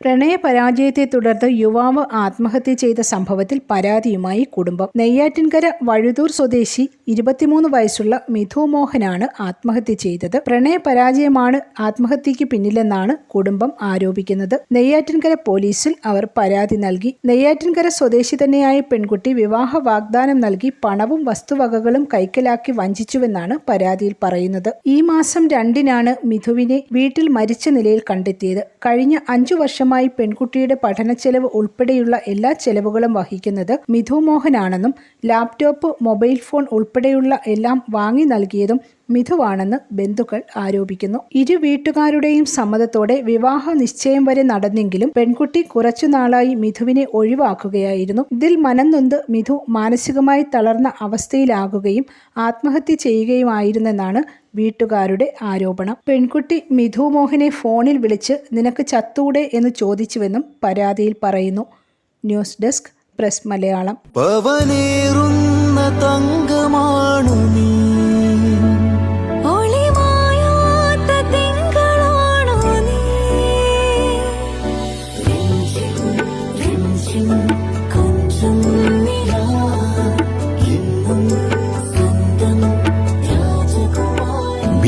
പ്രണയ പരാജയത്തെ തുടർന്ന് യുവാവ് ആത്മഹത്യ ചെയ്ത സംഭവത്തിൽ പരാതിയുമായി കുടുംബം. നെയ്യാറ്റിൻകര വഴുതൂർ സ്വദേശി ഇരുപത്തിമൂന്ന് വയസ്സുള്ള മിഥു മോഹനാണ് ആത്മഹത്യ ചെയ്തത്. പ്രണയപരാജയമാണ് ആത്മഹത്യക്ക് പിന്നിലെന്നാണ് കുടുംബം ആരോപിക്കുന്നത്. നെയ്യാറ്റിൻകര പോലീസിൽ അവർ പരാതി നൽകി. നെയ്യാറ്റിൻകര സ്വദേശി തന്നെയായ പെൺകുട്ടി വിവാഹ വാഗ്ദാനം നൽകി പണവും വസ്തുവകകളും കൈക്കലാക്കി വഞ്ചിച്ചുവെന്നാണ് പരാതിയിൽ പറയുന്നത്. ഈ മാസം രണ്ടിനാണ് മിഥുവിനെ വീട്ടിൽ മരിച്ച നിലയിൽ കണ്ടെത്തിയത്. കഴിഞ്ഞ അഞ്ചു വർഷമായി പെൺകുട്ടിയുടെ പഠനച്ചെലവ് ഉൾപ്പെടെയുള്ള എല്ലാ ചെലവുകളും വഹിക്കുന്നത് മിഥു മോഹനാണെന്നും ലാപ്ടോപ്പ് മൊബൈൽ ഫോൺ ഉൾപ്പെടെയുള്ള എല്ലാം വാങ്ങി നൽകിയതും മിഥുവാണെന്ന് ബന്ധുക്കൾ ആരോപിക്കുന്നു. ഇരു വീട്ടുകാരുടെയും സമ്മതത്തോടെ വിവാഹ നിശ്ചയം വരെ നടന്നെങ്കിലും പെൺകുട്ടി കുറച്ചുനാളായി മിഥുവിനെ ഒഴിവാക്കുകയായിരുന്നു. ഇതിൽ മനംനൊന്ത് മിഥു മാനസികമായി തളർന്ന അവസ്ഥയിലാകുകയും ആത്മഹത്യ ചെയ്യുകയുമായിരുന്നെന്നാണ് വീട്ടുകാരുടെ ആരോപണം. പെൺകുട്ടി മിഥു മോഹനെ ഫോണിൽ വിളിച്ച് നിനക്ക് ചത്തൂടെ എന്ന് ചോദിച്ചുവെന്നും പരാതിയിൽ പറയുന്നു. News desk press Malayalam. പവനേറുന്ന രാജകുമാരി